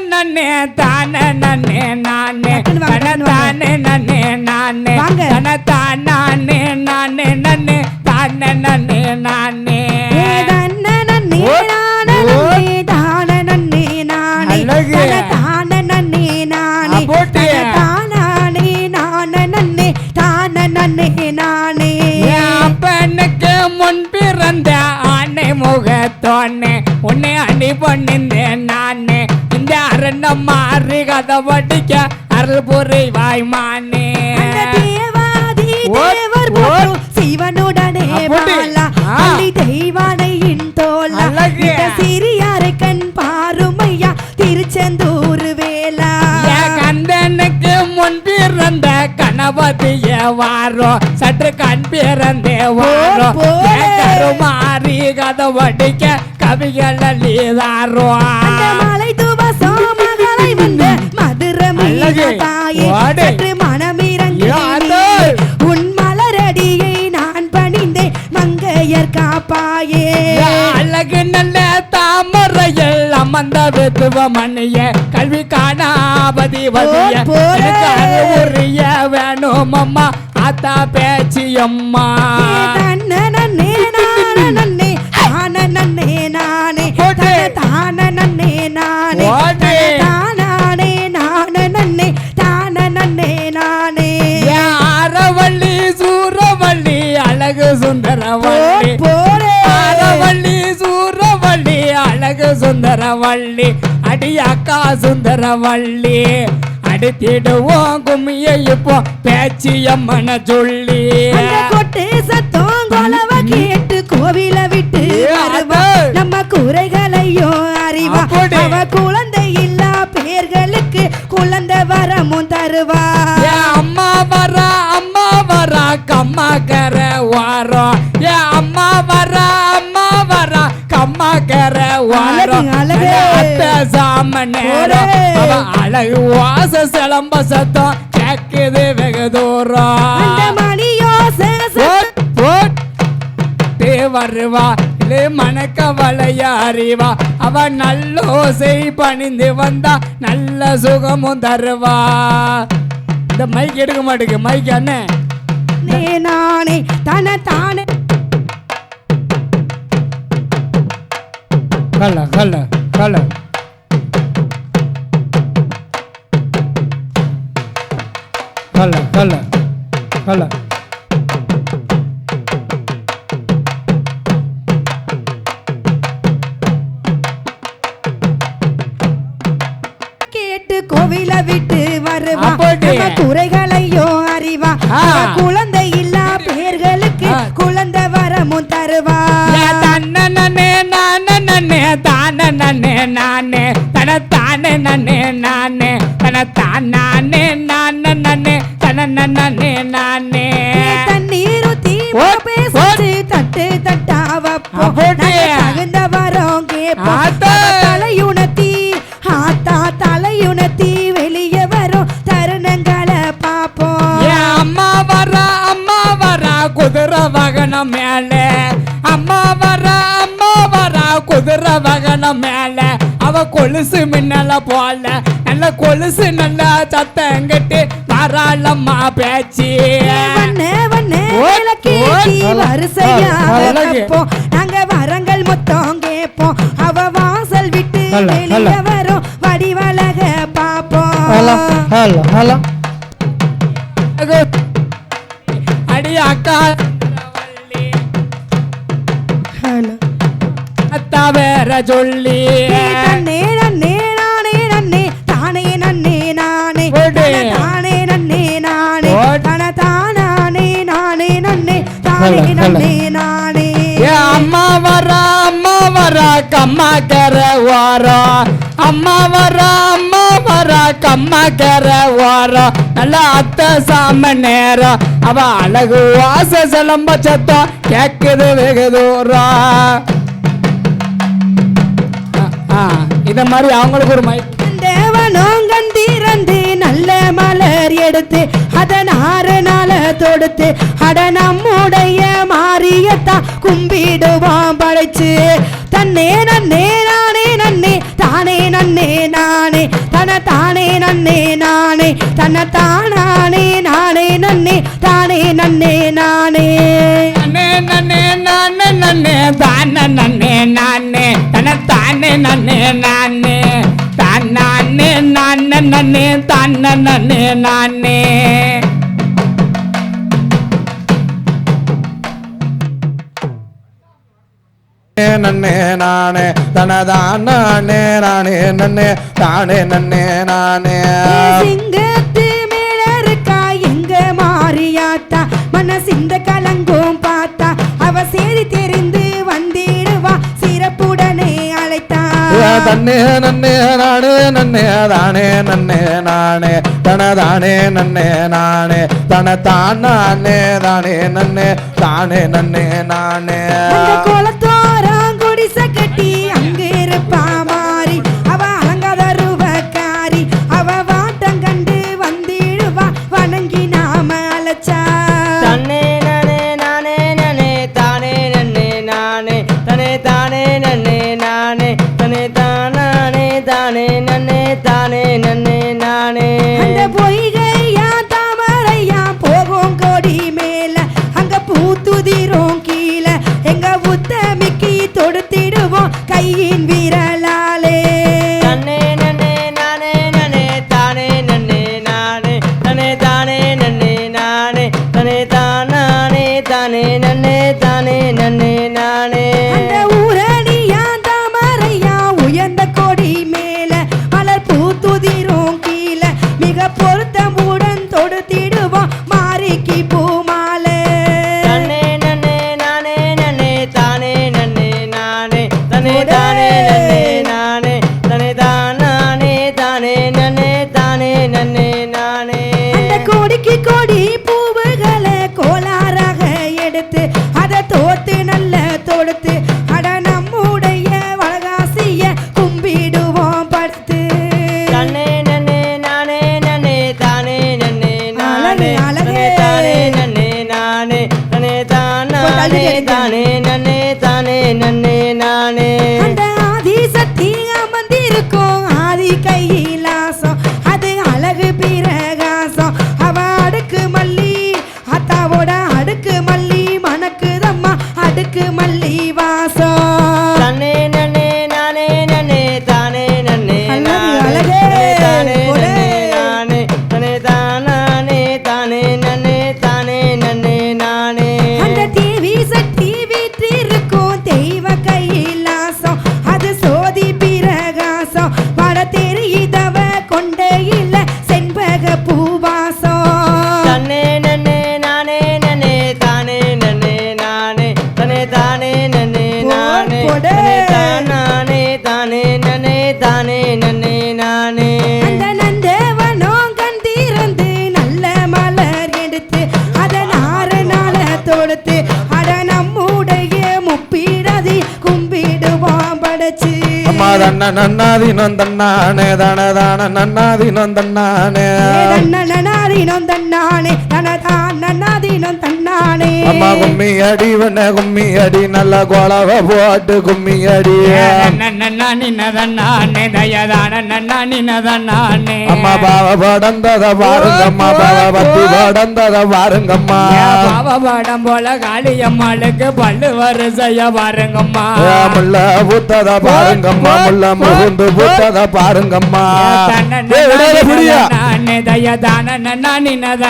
நன்னே தானே நன்னே நானே. தன நன்னே நானே. வாங்க. தன தானே நானே. நானே நன்னே தான நன்னே நானே. அப்பனுக்கு முன் பிறந்த ஆணை முகத்தோனே உன்னை அணி பண்ணிந்தேன் நானே. அரண்டம் மாறி கதை படிக்க அருள் புரிவாய் மானே. அந்த தேவாதி ஓட், தேவர் ஓட். போற்றும் சிவனுடனே. வாழா. அள்ளி தெய்வானையின் தோலா. இந்த சிறியாரை கண் பாருமையா திருச்செந்தூர் வேலா. கந்தனுக்கு முன் பிறந்த கணபதிய வாரோ. சற்று கண் பிறந்தே வாரோ. கருமாறி கதை படிக்க கவிகள் அள்ளிதாரோ மலை அழகு. தாயே மனமிறங்கி. உன் மலரடியை நான் பணிந்தேன். மங்கையர் காப்பாயே. அழகு நல்ல தாமரையில் அமர்ந்த வித்துவ மணிய கல்வி காணாபதி வதிய. வேணும் அம்மா ஆத்தா பேச்சு சுந்தரவள்ளி அடி அக்கா சுந்தரவள்ளி அடித்திடுவோம் கும்மியை இப்போ பேச்சு அம்மன சொல்லி கொட்டு சத்தம் கொலவ கேட்டு கோவில விட்டு. நம்ம குறைகளையும் அறிவா. அவ குழந்தை இல்லா பேர்களுக்கு குழந்தை வரமும் தருவா. அம்மா வரா அம்மா வரா கம்மா கர வாரம் ஏ அம்மா வரா அம்மா வரா கம்மா கர வாரம் சாம நேரம். அவ அழகு வாச சிலம்ப சத்தம் கேக்குது வெகு தூரம் வருவா இது மணக்கவளைய அறிவா. அவ நல்ல ஓசை பணிந்து வந்தா நல்ல சுகமும் தருவா. இந்த மைக் எடுக்க மாட்டேங்க மைக் அண்ணன் நானே தன தானே. கல்ல கல்ல கல்ல கல்ல கல்ல கோவில விட்டு வருவா. நம்ம குறைகளையும் அறிவா. குழந்தை இல்லா பேர்களுக்கு. குழந்தை வரமும் தருவா. நன்னே நானே தானே நானே தன தானே நானே. நன்னே நானே தண்ணீர் ஊத்தி ஓட், தட்டு தட்டா தகுந்த வரோம் கேப்போம் ஆத்தா. அவ வெளியே வரும் தருணங்களை பார்ப்போம் அம்மா வரா அம்மா வரா குதிரை வாகனம் மேலே அம்மா வரா அம்மா குதிரை வாகனம் மேலே அவ கொலுசு மின்னல போல நல்ல கொலுசு நல்ல சத்தங்கட்டு தாராளம்மா பேச்சு. வரிசையா நாங்க வரங்கள் மொத்தம் கேட்போம். அவ வாசல் விட்டு வெளியே. வரும். வடிவழக ஹலோ அடி அக்கா அத்தா வேற சொல்லி. நானே அம்மா வரா அம்மா வரா கம்மா கர வாரா. அம்மா வரா அம்மா வரா கம்மா கர வாரா. நல்ல அத்தை சாம நேரம் அவ அழகு வாச சிலம்ப சத்தம் கேக்குது வெகு தூரம் இத மாதிரி அவங்களுக்கு ஒரு மைக் தேவனும் கண் திறந்து நல்ல மலர் எடுத்து அதன் ஆறு நாள தொடுத்து அட மாரியத்தா கும்பிடுவான் படைச்சு. தன்னே நன்னே நானே நன்னே தானே நன்னே நானே தன தானே நன்னே நானே தன தானானே நானே நன்னே தானே நன்னே நானே. நன்னே நன்னே நானே நன்னே தான நன்னே நானே தன தானே நன்னே நானே தானே நானே நன்னே தானே நன்னே நானே. நன்னே நானே. தனதான் நானே நானே நன்னே தானே நன்னே நானே. சிங்கத்து மேல இருக்கா எங்க மாறியாத்தா? மனசிந்த கலங்கும் பார்த்தா அவ சேதி தெரிந்து வந்திடுவா. சிறப்புடனே அழைத்தா. தன்னே நன்னே நானே நன்னே தானே நன்னே நானே. தனதானே நன்னே நானே. தனதான் நானே தானே நன்னே தானே நன்னே நானே. நன்னே தானே தானே தானே நன்னே தானே நன்னே நானே. ஆதி சக்தி அமர்ந்திருக்கும். அம்மா தன்ன நன்னாதீனம் தன்னானே தனதான நன்னாதீனம் தன்னானே நன்னாதீனம் தன்னானே தனதான் நன்னாதீனம் தன்னானே. அம்மா கும்மி அடி வண்ண கும்மி அடி நல்ல குழவ போட்டு கும்மி அடி. நானே தயதான நானே அம்மா பாவ படந்தத பாருங்கம்மா பாவ பத்தி படந்தத பாருங்கம்மா பாவபாடம் போல காளியம்மாளுக்கு பல்லு வரிசைய பாருங்கம்மா. முள்ள பூத்தத பாருங்கம்மா முள்ள முகுந்து பூத்தத பாருங்கம்மா. நானே தயதான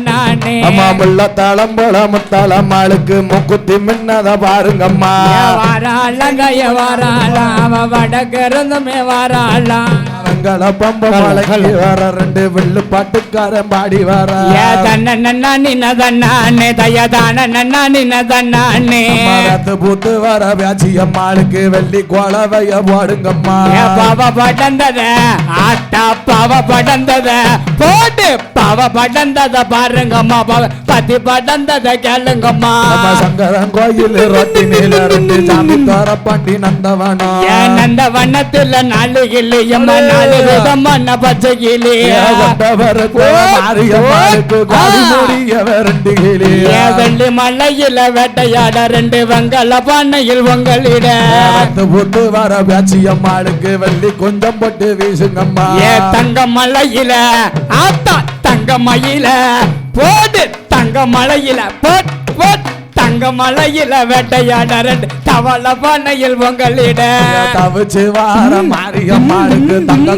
நானே அம்மா முள்ள தளம் போல முத்தாளம் ஆளுக்கு முக்குத்தி மின்னத பாருங்கம்மா. வாராளாம் கைய வாராளாம் அவ வடக்கு இருந்துமே வெங்கல பம்ப மலைக்கு வர ரெண்டு வெள்ளு பாட்டுக்காரன் பாடி வர. மரத்து பூத்து வர வியாச்சி அம்மாளுக்கு வெள்ளி குழவைய போடுங்கம்மா. பாவ படந்தத ஆட்டா பாவ படந்தத போட்டு அவ படந்தத பாருங்கம்மா. பத்தி படந்தத கேளுங்கம்மா. சங்கரன் கோயில் ரொட்டினில ரெண்டு சாமி தோர பாண்டி நந்தவனம் ஏன் அந்த வண்ணத்துல நாலு எம்மா நாலு விதமான பச்சை கிளி கொண்டவருக்கு மாரியம்மாளுக்கு மூடியவ ரெண்டு கிளி. வெள்ளி மலையில வேட்டையாட ரெண்டு வெங்கல பண்ணையில் உங்களிட. புத்து வர பேச்சியம்மாளுக்கு வெள்ளி கொஞ்சம் போட்டு வீசுங்கம்மா. ஏ தங்க மலையில ஆத்தா தங்க மயில போடு தங்க மலையில போட் போட். தங்க மலையில வேட்டையாட ரெண்டு தவள பண்ணையில் உங்களிட. தவிச்சு வார மாரியம்மாளுக்கு தங்க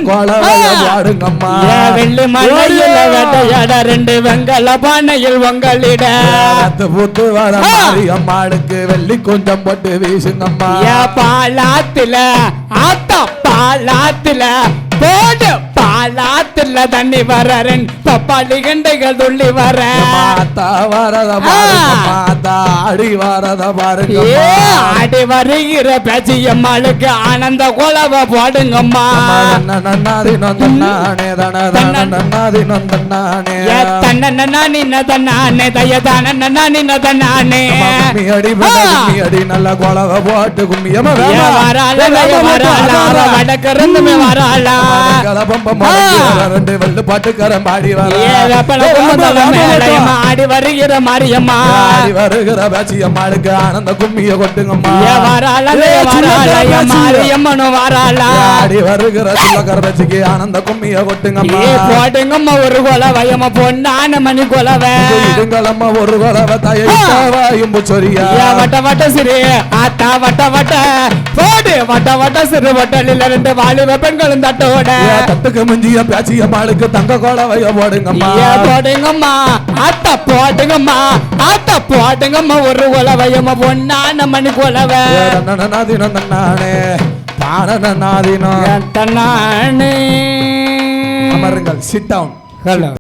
ஏ வெள்ளி மலையில வேட்டையாட ரெண்டு வெங்கல பண்ணையில் உங்களிட. புத்து வர மாரியம்மாளுக்கு வெள்ளி கொஞ்சம் போட்டு வீசுங்கம்மா. பாலாத்துல ஆத்தா பாலாத்துல போடு பாலாத்துல தண்ணி வரறன் பப்பாளி கண்டைகள் துள்ளி வர. மாத்தா வரத. மாத்தா ஆடி வரத பாருங்க ஆடி வருகிற பேச்சியம்மாளுக்கு ஆனந்த குலவ போடுங்கம்மா. நன்னாதி நந்தன்னானே தன தன நன்னாதி நந்தன்னானே ஏ தன்ன நின்ன தன்னானே தய தான நின்ன தன்னானே கும்மி அடி கும்மி அடி நல்ல குழவ போட்டு கும்மியம ஏ வராள வராளா வடக்கிருந்துமே வராளா. கலபம்பம். ரெண்டு வெள்ளு பாட்டுக்காரன் பாடி வர ஆடி வருகிற மாரியம்மா. ஆடி வருகிற பேச்சியம்மாளுக்கு ஆனந்த கும்மிய கொட்டுங்கம்மா. மாரியம்மனும் வராளா. ஆடி வருகிற சில்லக்கர பேச்சிக்கு ஆனந்த கும்மிய கொட்டுங்கம்மா. ஏ போடுங்கம்மா ஒரு கொலவையம்மா பொண்ணான மணி கொலவை. இதுங்களம்மா ஒரு குழவ தாயும் புச்சொரியா ஏ வட்ட வட்ட சிறு. ஆத்தா வட்ட வட்ட. போடு வட்ட வட்ட சிறு. வட்டலில் ரெண்டு வாலிப பெண்களும் தட்டோட. தட்டுக்கு மிஞ்சிய பேச்சியம்மாளுக்கு தங்க குழவைய போடுங்கம்மா. போடுங்கம்மா. ஆத்தா போடுங்கம்மா. ஆத்தா போடுங்கம்மா. ஒரு கொலவையம்மா பொண்ணான மணி கொலவை. ஏ, நன்னநாதினம் நன்னானே தானநாதினம் தன்னானே. அமருங்கள். Sit down hello.